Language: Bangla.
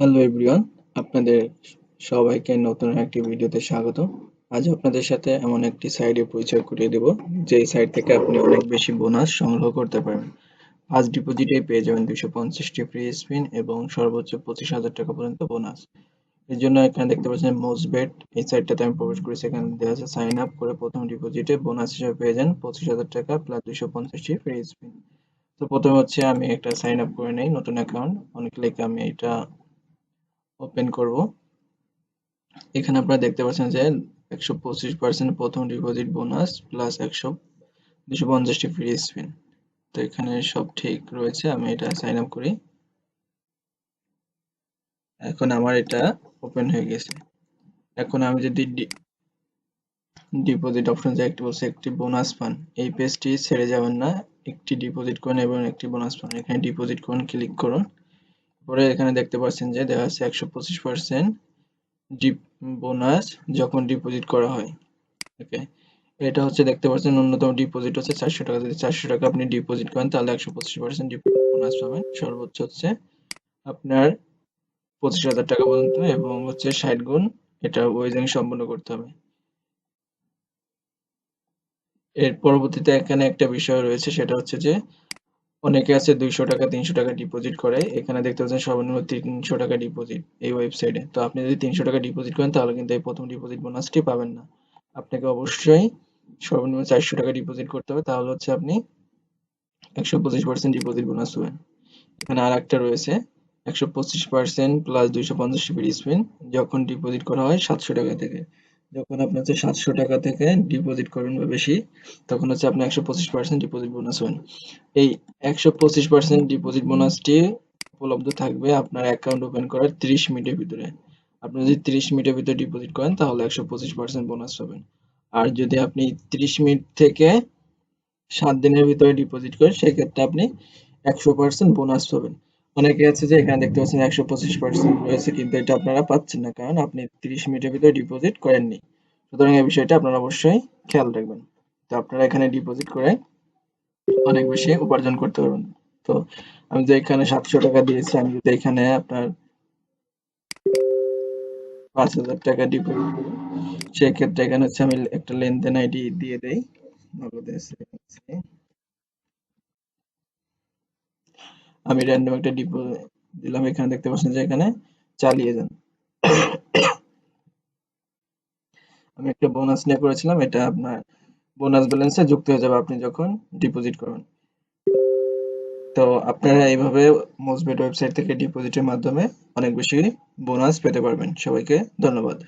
হ্যালো এভরিওয়ান আপনাদের সবাইকে নতুন একটি ভিডিওতে স্বাগত। আজ আপনাদের সাথে এমন একটি সাইডে পরিচয় করিয়ে দেব, যেই সাইট থেকে আপনি অনেক বেশি বোনাস সংগ্রহ করতে পারবেন। ফার্স্ট ডিপোজিটে পেয়ে যাবেন দুশো পঞ্চাশটি ফ্রি স্পিন এবং সর্বোচ্চ পঁচিশ হাজার টাকা পর্যন্ত বোনাস এর জন্য এখানে দেখতে পাচ্ছেন মোস্টবেট এই সাইটটাতে আমি প্রবেশ করেছি এখানে দেওয়া আছে সাইন আপ করে প্রথম ডিপোজিটে বোনাস হিসেবে পেয়ে যান পঁচিশ হাজার টাকা প্লাস দুশো পঞ্চাশটি ফ্রি স্পিন তো প্রথমে হচ্ছে আমি একটা সাইন আপ করে নেই, নতুন অ্যাকাউন্ট অনেক লেখে আমি এটা ওপেন করব। এখানে আপনারা দেখতে পাচ্ছেন যে একশো পঁচিশ পার্সেন্ট প্রথম ডিপোজিট বোনাস প্লাস একশো, দুশো পঞ্চাশটি ফ্রি স্পিন তো এখানে সব ঠিক রয়েছে, আমি এটা সাইন আপ করি। এখন আমার এটা ওপেন হয়ে গেছে। এখন আমি যদি ডিপোজিট অপশন যে একটি বলছে, একটি বোনাস পান, এই পেজটি ছেড়ে যাবেন না। একটি ডিপোজিট করুন এবং একটি বোনাস পান। এখানে ডিপোজিট করুন ক্লিক করুন। পরে এখানে দেখতে পাচ্ছেন যে দেখা যাচ্ছে একশো পঁচিশ পার্সেন্ট বোনাস যখন ডিপোজিট করা হয়। ওকে, এটা হচ্ছে দেখতে পাচ্ছেন ন্যূনতম ডিপোজিট হচ্ছে চারশো টাকা। যদি চারশো টাকা আপনি ডিপোজিট করেন, তাহলে একশো পঁচিশ পার্সেন্ট ডিপোজিট বোনাস পাবেন। সর্বোচ্চ হচ্ছে আপনার পঁচিশ হাজার টাকা পর্যন্ত এবং হচ্ছে ষাট গুণ এটা ওয়েজিং সম্পন্ন করতে হবে। এর পরবর্তীতে এখানে একটা বিষয় রয়েছে, সেটা হচ্ছে যে অনেকে আছে দুইশো টাকা, তিনশো টাকা ডিপোজিট করে। এখানে দেখতে পাচ্ছেন সর্বনিম্ন তিনশো টাকা ডিপোজিট এই ওয়েবসাইটে তো আপনি যদি তিনশো টাকা ডিপোজিট করেন, তাহলে কিন্তু এই প্রথম ডিপোজিট বোনাসটি পাবেন না। আপনাকে অবশ্যই সর্বনিম্ন চারশো টাকা ডিপোজিট করতে হবে। তাহলে হচ্ছে আপনি একশো পঁচিশ পার্সেন্ট ডিপোজিট বোনাস পাবেন। এখানে আর একটা রয়েছে, একশো পঁচিশ পার্সেন্ট প্লাস দুইশো পঞ্চাশ ফ্রি স্পিন যখন ডিপোজিট করা হয়, সাতশো টাকা থেকে। যখন আপনি হচ্ছে সাতশো টাকা থেকে ডিপোজিট করবেন বা বেশি, তখন হচ্ছে আপনি একশো পঁচিশ পার্সেন্ট ডিপোজিট বোনাস হবেন। এই একশো পঁচিশ পার্সেন্ট ডিপোজিট বোনাসটি উপলব্ধ থাকবে আপনার অ্যাকাউন্ট ওপেন করার তিরিশ মিনিটের ভিতরে। আপনি যদি তিরিশ মিনিটের ভিতরে ডিপোজিট করেন, তাহলে একশো পঁচিশ পার্সেন্ট বোনাস পাবেন। আর যদি আপনি তিরিশ মিনিট থেকে সাত দিনের ভিতরে ডিপোজিট করেন, সেক্ষেত্রে আপনি একশো পার্সেন্ট বোনাস পাবেন। অনেকে আছে যে এখানে দেখতে পাচ্ছেন একশো পঁচিশ পার্সেন্ট রয়েছে, কিন্তু এটা আপনারা পাচ্ছেন না, কারণ আপনি তিরিশ মিনিটের ভিতরে ডিপোজিট করেননি। সুতরাং এই বিষয়টা আপনারা অবশ্যই খেয়াল রাখবেন। তো আপনারা এখানে ডিপোজিট করে অনেক বেশি উপার্জন করতে পারবেন। তো আমি যে এখানে সাতশো টাকা দিয়েছি, আমি যদি এখানে আপনার পাঁচ হাজার টাকা ডিপোজিট সেক্ষেত্রে এখানে হচ্ছে আমি একটা লেনদেন আইডি দিয়ে দেই। নগদে আমি র্যান্ডম একটা ডিপো দিলাম, এখানে দেখতে পাচ্ছেন যে এখানে চালিয়ে যান। আমি একটা বোনাস নিয়ে করেছিলাম এটা আপনার বোনাস ব্যালেন্সে যুক্ত হয়ে যাবে আপনি যখন ডিপোজিট করবেন। তো আপনারা এইভাবে মোজবেট ওয়েবসাইট থেকে ডিপোজিটের মাধ্যমে অনেক বেশি বোনাস পেতে পারবেন। সবাইকে ধন্যবাদ।